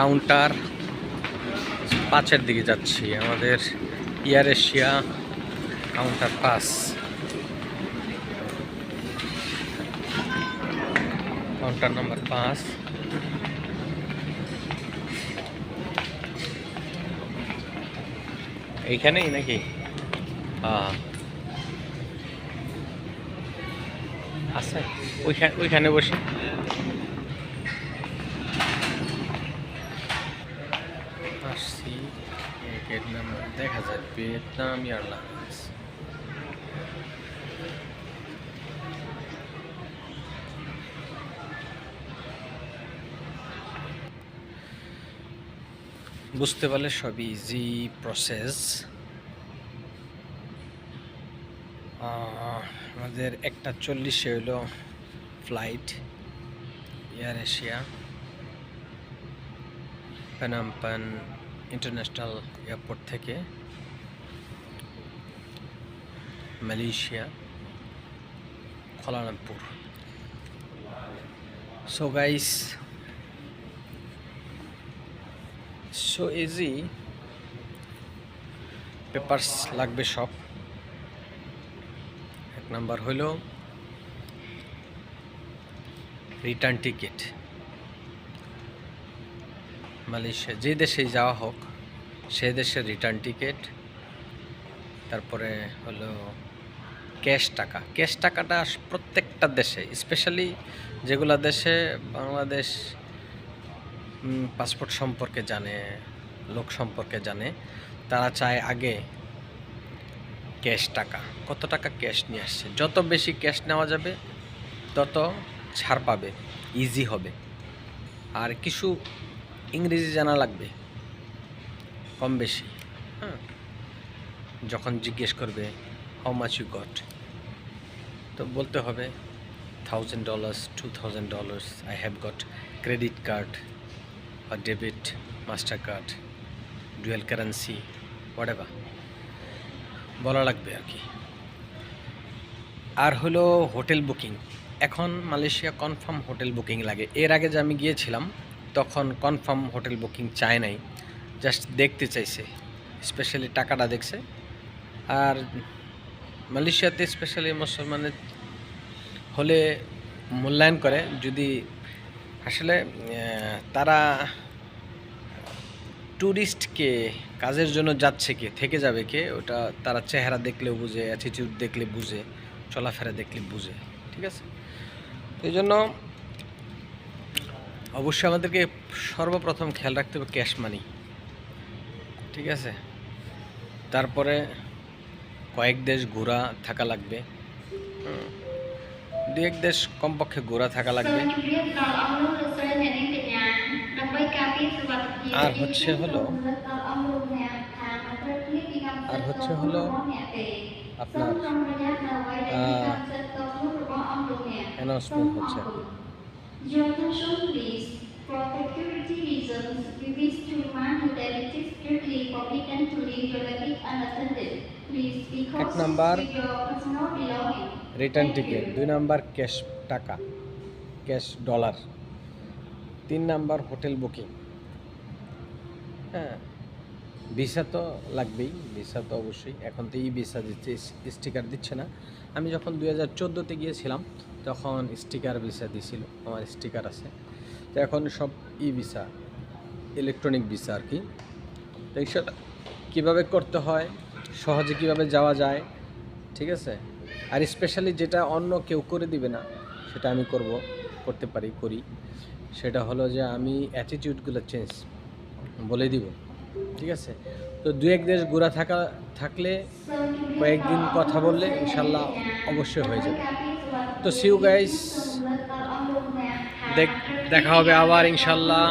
Counter পাঁচের দিকে যাচ্ছি আমাদের Air Asia counter pass counter number পাঁচ এইখানেই নাকি? আহ, আছে। ওইখানে ওইখানে বসে আসছি নাম্বার দেখা যায় ভিয়েতনাম এয়ারলাইন্স বুঝতে পারলে সবই ইজি প্রসেস আমাদের একটা চল্লিশে হইল flight Air Asia Phnom Penh international airport থেকে Malaysia Kuala Lumpur so guys so easy papers লাগবে সব। এক নাম্বার হলো রিটার্ন টিকিট মালয়েশিয়া, যে দেশেই যাওয়া হোক, সে দেশের রিটার্ন টিকিট তারপরে হলো ক্যাশ টাকা। ক্যাশ টাকাটা প্রত্যেকটা দেশে স্পেশালি যেগুলো দেশে বাংলাদেশ পাসপোর্ট সম্পর্কে জানে, লোক সম্পর্কে জানে, তারা চায় আগে ক্যাশ টাকা। কত টাকা ক্যাশ নিয়ে আসছে? যত বেশি ক্যাশ নেওয়া যাবে, তত ছাড় পাবে ইজি হবে। আর কিছু ইংরেজি জানা লাগবে কম বেশি। হ্যাঁ যখন জিজ্ঞেস করবে হাউ মাচ ইউ গট তো বলতে হবে thousand dollars two thousand dollars I have got credit card বা debit master card dual currency what বলা লাগবে আর কি। আর হলো হোটেল বুকিং। এখন মালয়েশিয়া কনফার্ম হোটেল বুকিং লাগে। এর আগে যে আমি গিয়েছিলাম তখন কনফার্ম হোটেল বুকিং চায় নাই জাস্ট দেখতে চাইছে স্পেশালি টাকাটা দেখছে। আর মালয়েশিয়াতে স্পেশালি মুসলমানের হলে মূল্যায়ন করে, যদি আসলে তারা ট্যুরিস্টকে কাজের জন্য যাচ্ছে কে, থেকে যাবে কে, ওটা তারা চেহারা দেখলেও বুঝে অ্যাটিটিউড দেখলে বুঝে, চলাফেরা দেখলে বুঝে, ঠিক আছে? এই জন্য অবশ্যই আমাদেরকে সর্বপ্রথম খেয়াল রাখতে হবে ক্যাশ মানি। ঠিক আছে? তারপরে কয়েক দেশ ঘোরা থাকা লাগবে। দু এক দেশ কমপক্ষে ঘোরা থাকা লাগবে। আর হচ্ছে হলো, আর হচ্ছে হলো আপনার অ্যানাউন্সমেন্ট হচ্ছে। Your attention please. For security reasons, we wish to remind you that it is strictly forbidden to leave your luggage unattended. Please be cautious number, with your personal belongings. Return ticket. Ticket number দুই number cash টাকা cash dollar তিন number hotel booking হ্যাঁ visa তো লাগবেই, visa তো অবশ্যই। এখন তো ই ভিসা দিচ্ছে, স্টিকার দিচ্ছে না। আমি যখন দুই হাজার চোদ্দোতে গিয়েছিলাম, তখন স্টিকার ভিসা দিছিল, আমার স্টিকার আছে। তো এখন সব ই ভিসা ইলেকট্রনিক ভিসা আর কি। তো সেটা কীভাবে করতে হয়, সহজে কীভাবে যাওয়া যায়, ঠিক আছে? আর স্পেশালি যেটা অন্য কেউ করে দিবে না, সেটা আমি করব, করতে পারি, করি। সেটা হলো যে আমি অ্যাটিটিউডগুলো চেঞ্জ বলে দিব। ঠিক আছে? তো দু এক দেশ গোড়া থাকা, থাকলে কয়েকদিন কথা বললে ইনশাল্লাহ অবশ্যই হয়ে যাবে। তো সিউ গাইস দেখা হবে আবার ইনশাল্লাহ।